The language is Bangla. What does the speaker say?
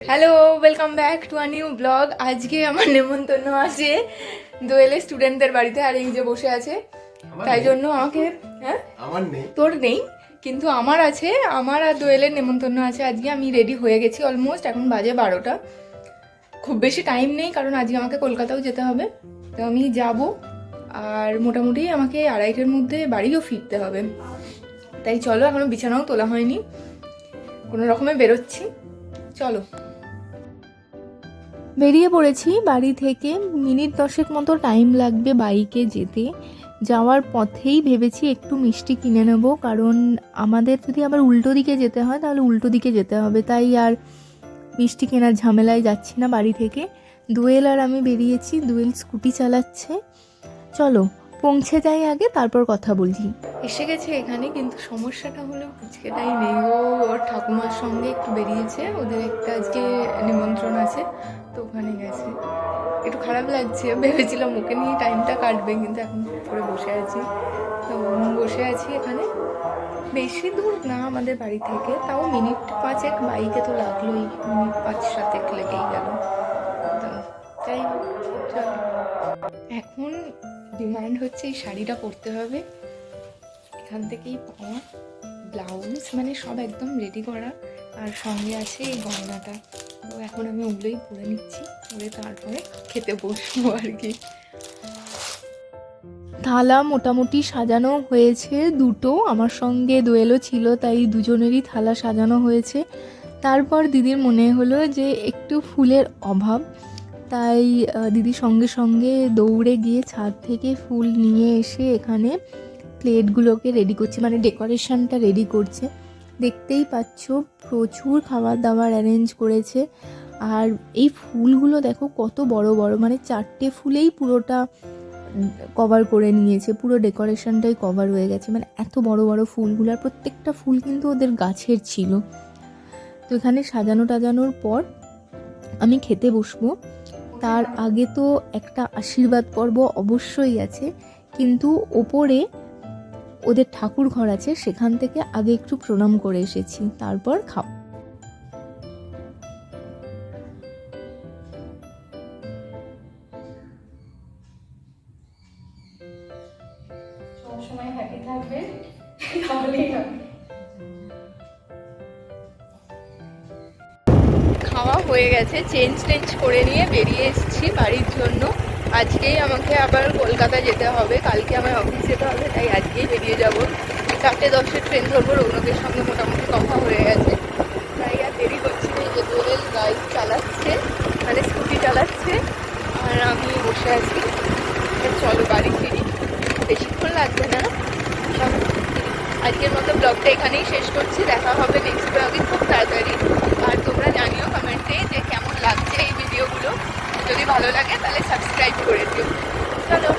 Hello welcome back to a new blog আজকে আমার নেমন্তন্ন আছে দোয়েলের স্টুডেন্টদের বাড়িতে আর এই যে বসে আছে। তাই জন্য আমাকে হ্যাঁ? আমার নেই। তোর নেই কিন্তু আমার আছে আমার আর দোয়েলের নেমন্তন্ন আছে। আজকে আমি রেডি হয়ে গেছি অলমোস্ট এখন বাজে বারোটা। খুব বেশি টাইম নেই কারণ আজকে আমাকে কলকাতাও যেতে হবে। তো আমি যাব আর মোটামুটি আমাকে আড়াইটের মধ্যে বাড়িও ফিরতে হবে। তাই চলো এখনও বিছানাও তোলা হয়নি। কোনো রকমে বেরোচ্ছি। চলো। বেরিয়ে পড়েছি বাড়ি থেকে। মিনিট দশেক মতো টাইম লাগবে বাইকে যেতে। যাওয়ার পথেই ভেবেছি একটু মিষ্টি কিনে নেব, কারণ আমাদের যদি আবার উল্টো দিকে যেতে হয়, তাহলে উল্টো দিকে যেতে হবে। তাই আর মিষ্টি কেনার ঝামেলায় যাচ্ছি না বাড়ি থেকে। দুয়েল আর আমি বেরিয়েছি, দুয়েল স্কুটি চালাচ্ছে। চলো, পৌঁছে যাই আগে, তারপর কথা বলছি। এসে গেছে এখানে, কিন্তু সমস্যাটা হলো পুচকেটাই নেই ও, ওর ঠাকুমার সঙ্গে একটু বেরিয়েছে, ওদের একটা আজকে নিমন্ত্রণ আছে। তো ওখানে গেছে। একটু খারাপ লাগছে, ভেবেছিলাম ওকে নিয়ে টাইমটা কাটবে, কিন্তু এখন করে বসে আছি। তো বসে আছি এখানে। বেশি দূর না আমাদের বাড়ি থেকে, তাও মিনিট পাঁচেক বাইকে তো লাগলোই, মিনিট পাঁচ সাতেক লেগেই গেল। তো যাই এখন ডিমান্ড হচ্ছে এই শাড়িটা পরতে হবে। এখান থেকেই পাওয়া। ব্লাউজ মানে সব একদম রেডি করা। আর সঙ্গে আছে এই গয়নাটা। তো এখন আমি ওগুলোই পরে নিচ্ছি পরে তারপরে খেতে বসবো আর কি। থালা মোটামুটি সাজানো হয়েছে, দুটো। আমার সঙ্গে দোয়েলও ছিল, তাই দুজনেরই থালা সাজানো হয়েছে। তারপর দিদির মনে হলো যে একটু ফুলের অভাব, তাই দিদি সঙ্গে সঙ্গে দৌড়ে গিয়ে ছাদ থেকে ফুল নিয়ে এসে এখানে প্লেটগুলোকে রেডি করছে মানে ডেকোরেশনটা রেডি করছে। দেখতেই পাচ্ছ, প্রচুর খাবার দাবার অ্যারেঞ্জ করেছে। আর এই ফুলগুলো দেখো কত বড় বড় মানে চারটে ফুলেই পুরোটা কভার করে নিয়েছে, পুরো ডেকোরেশনটাই কভার হয়ে গেছে। মানে এত বড় বড় ফুলগুলো, আর প্রত্যেকটা ফুল কিন্তু ওদের গাছের ছিল। তো এখানে সাজানো টাজানোর পর আমি খেতে বসবো। তার আগে তো একটা আশীর্বাদ পর্ব অবশ্যই আছে, কিন্তু ওপরে ওদের ঠাকুর ঘর আছে, সেখান থেকে আগে একটু প্রণাম করে এসেছি, তারপর খাও। খাওয়া হয়ে গেছে চেঞ্জ টেঞ্জ করে নিয়ে বেরিয়ে এসেছি বাড়ির জন্য। আজকেই আমাকে আবার কলকাতা যেতে হবে, কালকে আমার অফিস যেতে হবে, তাই আজকেই বেরিয়ে যাব। চারটে দশের ট্রেন ধরবো রৌনকের সঙ্গে মোটামুটি কথা হয়ে গেছে। তাই আর দেরি করছি না যে দোলের বাইক চালাচ্ছে মানে স্কুটি চালাচ্ছে, আর আমি বসে আছি। চলো বাড়ি ফিরি। বেশিক্ষণ লাগবে না। আজকের মতো ব্লগটা এখানেই শেষ করছি। দেখা হবে নেক্সট ব্লগে খুব তাড়াতাড়ি। আর তোমরা জানিও কমেন্টে যে কেমন লাগছে এই ভালো লাগে তাহলে সাবস্ক্রাইব করে দিও চলো